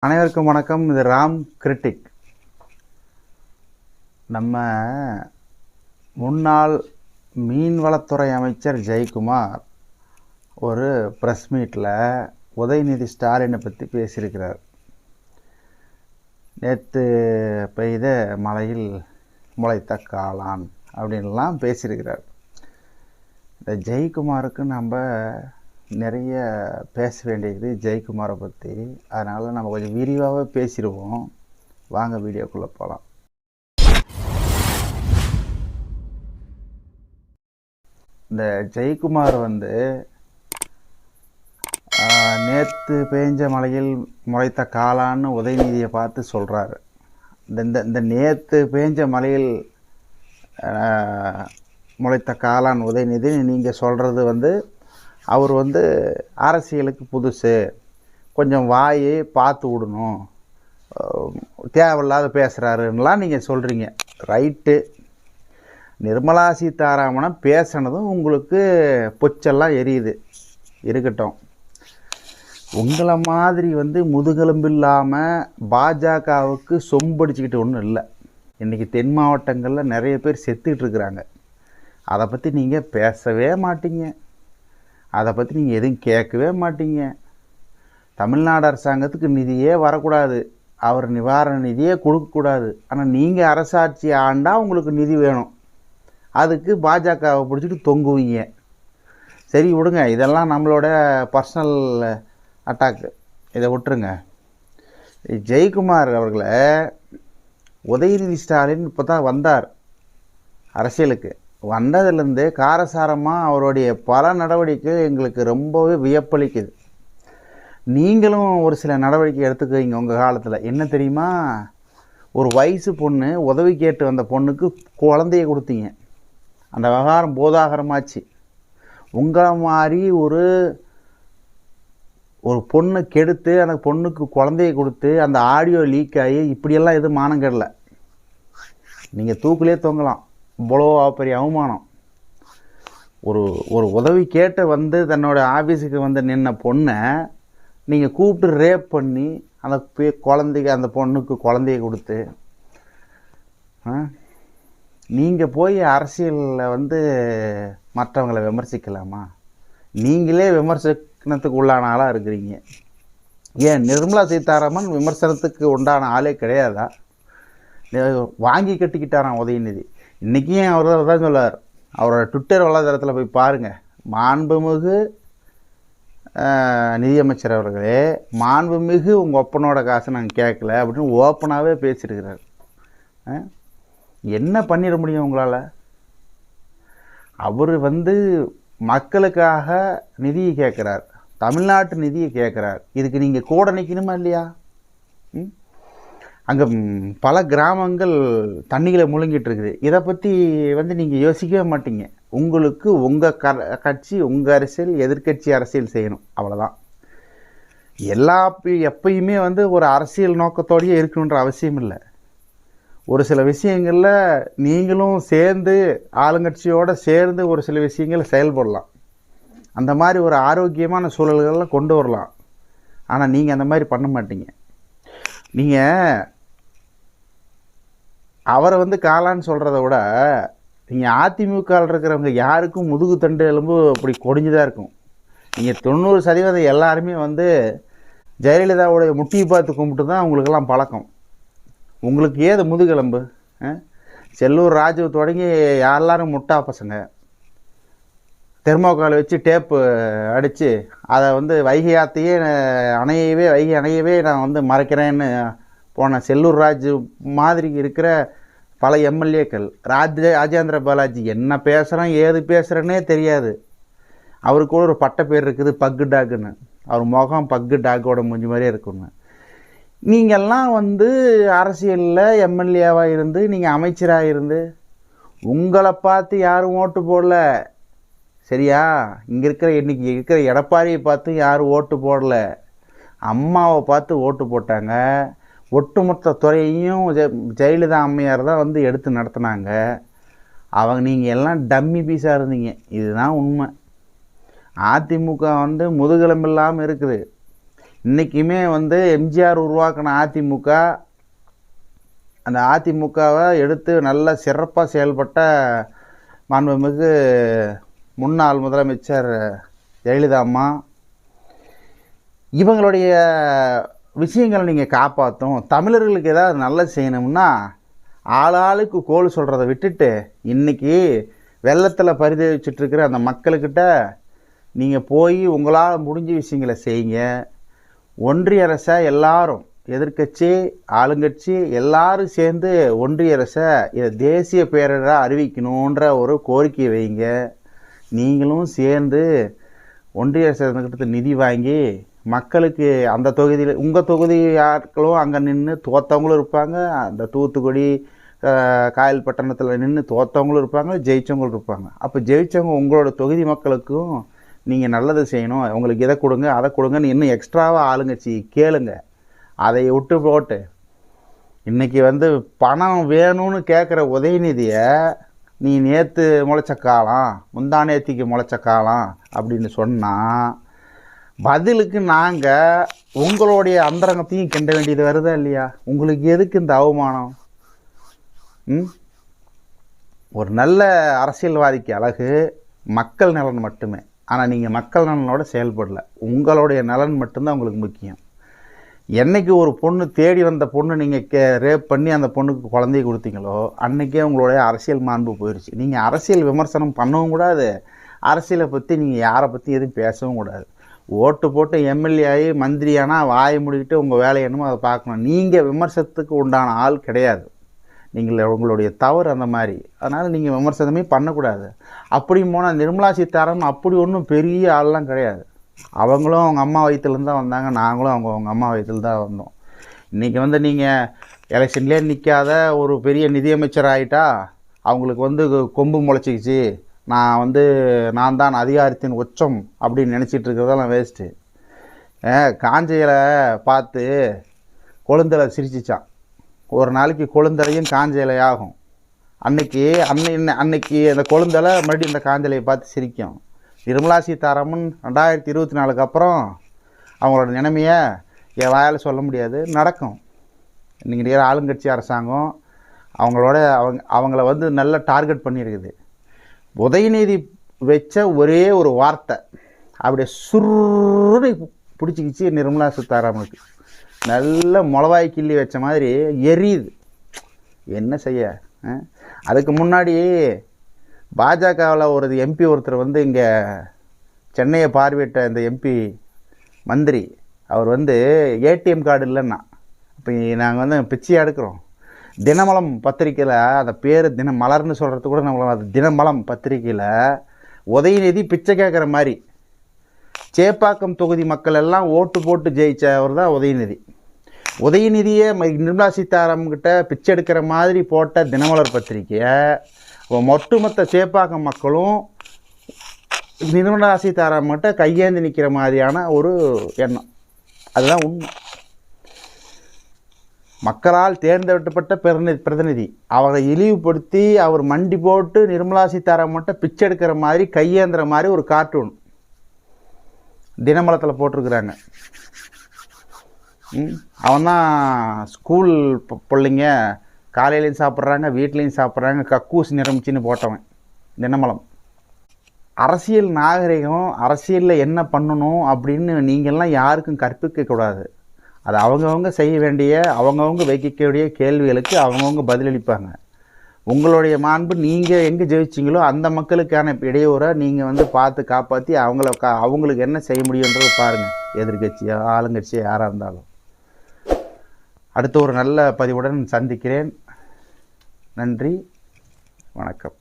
அனைவருக்கும் வணக்கம். இது ராம் கிரிட்டிக். நம்ம முன்னாள் மீன்வளத்துறை அமைச்சர் ஜெயக்குமார் ஒரு ப்ரெஸ் மீட்டில் உதயநிதி ஸ்டாலினை பற்றி பேசியிருக்கிறார். நேற்று பெய்த மழையில் முளைத்த காளான் அப்படின்லாம் பேசியிருக்கிறார். இந்த ஜெயக்குமாருக்கு நம்ம நிறைய பேச வேண்டியது ஜெயக்குமாரை பற்றி அதனால் நம்ம கொஞ்சம் விரிவாகவே பேசிடுவோம். வாங்க வீடியோக்குள்ளே போகலாம் இந்த ஜெயக்குமார் வந்து நேற்று பேஞ்ச மலையில் முளைத்த காலான்னு உதயநிதியை பார்த்து சொல்கிறாரு இந்த இந்த இந்த நேற்று பேஞ்ச மலையில் முளைத்த காளான் உதயநிதி நீங்கள் சொல்கிறது வந்து அவர் வந்து அரசியலுக்கு புதுசு. கொஞ்சம் வாயை பார்த்து விடணும். தேவையில்லாத பேசுகிறாருன்னெலாம் நீங்கள் சொல்கிறீங்க ரைட்டு. நிர்மலா சீதாராமனை பேசினதும் உங்களுக்கு பொச்செல்லாம் எரியுது. இருக்கட்டும். உங்களை மாதிரி வந்து முதுகெலும்பு இல்லாமல் பாஜகவுக்கு சொம்படிச்சுக்கிட்டு ஒன்றும் இல்லை. இன்றைக்கி தென் மாவட்டங்களில் நிறைய பேர் செத்துக்கிட்டு இருக்கிறாங்க. அதை பற்றி நீங்கள் பேசவே மாட்டீங்க. அதை பற்றி நீங்கள் எதுவும் கேட்கவே மாட்டீங்க. தமிழ்நாடு அரசாங்கத்துக்கு நிதியே வரக்கூடாது. அவர் நிவாரண நிதியே கொடுக்கக்கூடாது. ஆனால் நீங்கள் அரசாட்சி ஆண்டால் உங்களுக்கு நிதி வேணும். அதுக்கு பாஜகவை பிடிச்சிட்டு தொங்குவீங்க. சரி விடுங்க. இதெல்லாம் நம்மளோட பர்சனல் அட்டாக்கு இதை விட்டுருங்க. ஜெயக்குமார் அவர்களை உதயநிதி ஸ்டாலின் இப்போ தான் வந்தார். அரசியலுக்கு. வந்ததுலேருந்து காரசாரமாக அவருடைய பல நடவடிக்கை எங்களுக்கு ரொம்பவே வியப்பளிக்குது. நீங்களும் ஒரு சில நடவடிக்கை எடுத்துக்குவீங்க உங்கள் காலத்தில். என்ன தெரியுமா? ஒரு வயசு பொண்ணு உதவி கேட்டு வந்த பொண்ணுக்கு குழந்தைய கொடுத்தீங்க. அந்த விவகாரம் போதாகரமாச்சு. உங்களை மாதிரி ஒரு ஒரு பொண்ணை கெடுத்து அந்த பொண்ணுக்கு குழந்தைய கொடுத்து அந்த ஆடியோ லீக் ஆகி இப்படியெல்லாம் எதுவும் மானம் கெடல. நீங்கள் தூக்கிலே தொங்கலாம். இவ்வளோ பெரிய அவமானம். ஒரு ஒரு உதவி கேட்டு வந்து தன்னோட ஆஃபீஸுக்கு வந்து நின்ன பொண்ணை நீங்கள் கூப்பிட்டு ரேப் பண்ணி அந்த குழந்தைக்கு அந்த பொண்ணுக்கு குழந்தைய கொடுத்து நீங்கள் போய் அரசியலில் வந்து மற்றவங்களை விமர்சிக்கலாமா? நீங்களே விமர்சனத்துக்கு உள்ளான ஆளாக இருக்கிறீங்க. ஏன் நிர்மலா சீதாராமன் விமர்சனத்துக்கு உண்டான ஆளே கிடையாதா? வாங்கி கட்டிக்கிட்டாராம் உதயநிதி. இன்றைக்கும் அவர் தான் சொல்லுவார் அவரோட ட்விட்டர் வலைதளத்தில் போய் பாருங்கள் மாண்புமிகு நிதியமைச்சர் அவர்களே மாண்புமிகு உங்கள் ஒப்பனோட காசை நாங்கள் கேட்கல அப்படின்னு ஓப்பனாகவே பேசியிருக்கிறார். ஆ? என்ன பண்ணிட முடியும் உங்களால்? அவர் வந்து மக்களுக்காக நிதியை கேட்குறார். தமிழ்நாட்டு நிதியை கேட்குறார். இதுக்கு நீங்கள் கூட நிற்கணுமா இல்லையா? ம்? அங்கே பல கிராமங்கள் தண்ணிகளை முழுங்கிட்டு இருக்குது இதை பற்றி வந்து நீங்கள் யோசிக்கவே மாட்டீங்க. உங்களுக்கு உங்கள் க கட்சி உங்கள் அரசியல் எதிர்க்கட்சி அரசியல் செய்யணும். அவ்வளோதான் எல்லா எப்பயுமே வந்து ஒரு அரசியல் நோக்கத்தோடயே இருக்கணுன்ற அவசியம் இல்லை. ஒரு சில விஷயங்களில் நீங்களும் சேர்ந்து ஆளுங்கட்சியோடு சேர்ந்து ஒரு சில விஷயங்களை செயல்படலாம். அந்த மாதிரி ஒரு ஆரோக்கியமான சூழல்களை கொண்டு வரலாம். ஆனால் நீங்கள் அந்த மாதிரி பண்ண மாட்டீங்க. நீங்கள் அவரை வந்து காலான்னு சொல்கிறத விட நீங்கள் அதிமுகவில் இருக்கிறவங்க யாருக்கும் முதுகு தண்டு எலும்பு அப்படி கொடிஞ்சுதான் இருக்கும். நீங்கள் தொண்ணூறு சதவீதம் எல்லாருமே வந்து ஜெயலலிதாவுடைய முட்டியை பார்த்து கும்பிட்டு தான் உங்களுக்கெல்லாம் பழக்கம். உங்களுக்கு ஏது முதுகெலும்பு செல்லூர் ராஜு தொடங்கி எல்லாரும் முட்டா பசங்க. தெர்மோக்கால் வச்சு டேப்பு அடித்து அதை வந்து வைகை ஆத்தையே அணையவே வைகை அணையவே நான் வந்து மறைக்கிறேன்னு போன செல்லூர் ராஜு மாதிரி இருக்கிற பல எம்எல்ஏக்கள் ராஜ ராஜேந்திர பாலாஜி என்ன பேசுகிறேன் ஏது பேசுகிறேன்னே தெரியாது. அவருக்கு கூட ஒரு பட்ட பேர் இருக்குது பக்கு டாக்குன்னு அவர் முகம் பக்கு டாக்கோட முடிஞ்ச மாதிரியே இருக்குன்னு நீங்கள்லாம் வந்து அரசியலில் எம்எல்ஏவாக இருந்து நீங்கள் அமைச்சராக இருந்து உங்களை பார்த்து யாரும் ஓட்டு போடல. சரியா? இங்கே இருக்கிற இன்னைக்கு இருக்கிற எடப்பாடியை பார்த்து யாரும் ஓட்டு போடல. அம்மாவை பார்த்து ஓட்டு போட்டாங்க. ஒட்டுமொத்த துறையையும் ஜெ- ஜெயலலிதா அம்மையார் தான் வந்து எடுத்து நடத்துனாங்க. அவங்க நீங்கள் எல்லாம் டம்மி பீஸாக இருந்தீங்க. இதுதான் உண்மை. அதிமுக வந்து முதுகெலும்பு இல்லாமல் இருக்குது. இன்றைக்குமே வந்து எம்ஜிஆர் உருவாக்கின அதிமுக அந்த அதிமுகவை எடுத்து நல்ல சிறப்பாக செயல்பட்ட மாண்புமிகு முன்னாள் முதலமைச்சர் ஜெயலலிதா அம்மா. இவங்களுடைய விஷயங்களை நீங்கள் காப்பாற்றும் தமிழர்களுக்கு ஏதாவது நல்லது செய்யணும்னா ஆளாளுக்கு கோல் சொல்கிறத விட்டுட்டு இன்னைக்கு வெள்ளத்தில் பரிதவிச்சிட்ருக்கிற அந்த மக்களுக்கிட்ட நீங்கள் போய் உங்களால் முடிஞ்ச விஷயங்களை செய்யுங்க. ஒன்றிய அரசை எல்லாரும் எதிர்க்கட்சி ஆளுங்கட்சி எல்லாரும் சேர்ந்து ஒன்றிய அரசை இதை தேசிய பேரிடராக அறிவிக்கணுன்ற ஒரு கோரிக்கையை வைங்க நீங்களும் சேர்ந்து ஒன்றிய அரசு நிதி வாங்கி மக்களுக்கு அந்த தொகுதியில் உங்கள் தொகுதி ஆட்களும் அங்கே நின்று தோத்தவங்களும் இருப்பாங்க. அந்த தூத்துக்குடி காயல்பட்டணத்தில் நின்று தோத்தவங்களும் இருப்பாங்க ஜெயிச்சவங்களும் இருப்பாங்க. அப்போ ஜெயிச்சவங்க உங்களோட தொகுதி மக்களுக்கும் நீங்கள் நல்லது செய்யணும். உங்களுக்கு இதை கொடுங்க அதை கொடுங்கன்னு இன்னும் எக்ஸ்ட்ராவாக ஆளுங்கச்சி கேளுங்க. அதை விட்டு போட்டு இன்றைக்கி வந்து பணம் வேணும்னு கேட்குற உதயநிதியை நீ நேற்று முளைச்ச காலம் முந்தா நேத்திக்கு முளைச்ச காலம் அப்படின்னு சொன்னால் பதிலுக்கு நாங்கள் உங்களுடைய அந்தரங்கத்தையும் கிண்ட வேண்டியது வருதா இல்லையா? உங்களுக்கு எதுக்கு இந்த அவமானம்? ம்? ஒரு நல்ல அரசியல்வாதிக்கு அழகு மக்கள் நலன் மட்டுமே. ஆனால் நீங்கள் மக்கள் நலனோட செயல்படல. உங்களுடைய நலன் மட்டும்தான் உங்களுக்கு முக்கியம். என்னைக்கு ஒரு பொண்ணு தேடி வந்த பொண்ணு நீங்கள் கே ரேப் பண்ணி அந்த பொண்ணுக்கு குழந்தைய கொடுத்தீங்களோ அன்னைக்கே உங்களுடைய அரசியல் மாண்பு போயிடுச்சு நீங்கள் அரசியல் விமர்சனம் பண்ணவும் கூடாது. அரசியலை பற்றி நீங்கள் யாரை பற்றி எதுவும் பேசவும் கூடாது. ஓட்டு போட்டு எம்எல்ஏ ஆகி மந்திரியானா வாயை முடிக்கிட்டு உங்கள் வேலை என்னமோ அதை பார்க்கணும். நீங்கள் விமர்சனத்துக்கு உண்டான ஆள் கிடையாது. நீங்கள் உங்களுடைய தவறு அந்த மாதிரி. அதனால் நீங்கள் விமர்சனமே பண்ணக்கூடாது. அப்படியும் போனால் நிர்மலா சீதாராமன் அப்படி ஒன்றும் பெரிய ஆள்லாம் கிடையாது. அவங்களும் அவங்க அம்மா வயிற்றுலேருந்து தான் வந்தாங்க. நாங்களும் அவங்க அவங்க அம்மா வயிற்றுல தான் வந்தோம். இன்றைக்கி வந்து நீங்கள் எலெக்ஷன்லேயே நிற்காத ஒரு பெரிய நிதியமைச்சர் ஆகிட்டா அவங்களுக்கு வந்து கொம்பு முளைச்சிக்கிச்சு. நான் வந்து நான் தான் அதிகாரத்தின் உச்சம் அப்படின்னு நினச்சிட்டு இருக்கிறதெல்லாம் வேஸ்ட்டு காஞ்சையில் பார்த்து கொழுந்தலை சிரிச்சிச்சான். ஒரு நாளைக்கு கொழுந்தலையும் காஞ்ச இலையாகும் அன்னைக்கு அன்னை அன்னைக்கு அந்த கொழுந்தலை மறுபடியும் இந்த காஞ்சலையை பார்த்து சிரிக்கும். நிர்மலா சீதாராமன் ரெண்டாயிரத்தி இருபத்தி நாலுக்கு அப்புறம் அவங்களோட நிலைமையை என் வாயால் சொல்ல முடியாது. நடக்கும். இன்றைக்கி இருக்கிற ஆளுங்கட்சி அரசாங்கம் அவங்களோட அவங்க அவங்கள வந்து நல்ல டார்கெட் பண்ணியிருக்குது. உதயநிதி வச்ச ஒரே ஒரு வார்த்தை. அப்படியே சுருன்னு பிடிச்சிக்கிச்சு நிர்மலா சீதாராமனுக்கு. நல்ல மிளவாய் கிள்ளி வச்ச மாதிரி எரியுது. என்ன செய்ய? அதுக்கு முன்னாடி பாஜகவில் ஒரு எம்பி ஒருத்தர் வந்து இங்கே சென்னையை பார்வையிட்ட இந்த எம்பி மந்திரி அவர் வந்து ஏடிஎம் கார்டு இல்லைன்னா. இப்போ நாங்கள் வந்து பிச்சையாக எடுக்கிறோம். தினமலம் பத்திரிக்கையில் அந்த பேர் தின மலர்னு சொல்கிறது கூட நம்மள அது தினமலம் பத்திரிக்கையில் உதயநிதி பிச்சை கேட்குற மாதிரி. சேப்பாக்கம் தொகுதி மக்கள் எல்லாம் ஓட்டு போட்டு ஜெயித்தவர் தான் உதயநிதி. உதயநிதியை ம- நிர்மலா சீதாராமன் கிட்ட பிச்சை எடுக்கிற மாதிரி போட்ட தினமலர் பத்திரிக்கையை ஒட்டுமொத்த சேப்பாக்கம் மக்களும் நிர்மலா சீதாராமன் கிட்ட நிற்கிற மாதிரியான ஒரு எண்ணம். அதுதான் உண்மை. மக்களால் தேர்ந்தெடுக்கப்பட்ட பிரதிநிதி பிரதிநிதி. அவரை இழிவுபடுத்தி அவர் மண்டி போட்டு நிர்மலா சீதாராமன் மட்டும் பிச்சை எடுக்கிற மாதிரி கையேந்துற மாதிரி ஒரு கார்ட்டூன் தினமலத்தில் போட்டிருக்கிறாங்க. ம்? அவன் தான் ஸ்கூல் பிள்ளைங்க காலையிலையும் சாப்பிட்றாங்க வீட்லேயும் சாப்பிட்றாங்க கக்கூஸ் நிரம்பிச்சின்னு போட்டவன் தினமலம். அரசியல் நாகரிகம் அரசியலில் என்ன பண்ணணும் அப்படின்னு நீங்கள்லாம் யாருக்கும் கற்பிக்க கூடாது. அது அவங்கவுங்க செய்ய வேண்டிய அவங்கவுங்க வைக்கக்கூடிய கேள்விகளுக்கு அவங்கவுங்க பதிலளிப்பாங்க. உங்களுடைய மாண்பு நீங்கள் எங்கே ஜெயிச்சிங்களோ அந்த மக்களுக்கான இடையூறை நீங்கள் வந்து பார்த்து காப்பாற்றி அவங்கள கா அவங்களுக்கு என்ன செய்ய முடியுன்றதை பாருங்கள் எதிர்கட்சியோ ஆளுங்கட்சியோ யாராக இருந்தாலும். அடுத்த ஒரு நல்ல பதிவுடன் சந்திக்கிறேன். நன்றி. வணக்கம்.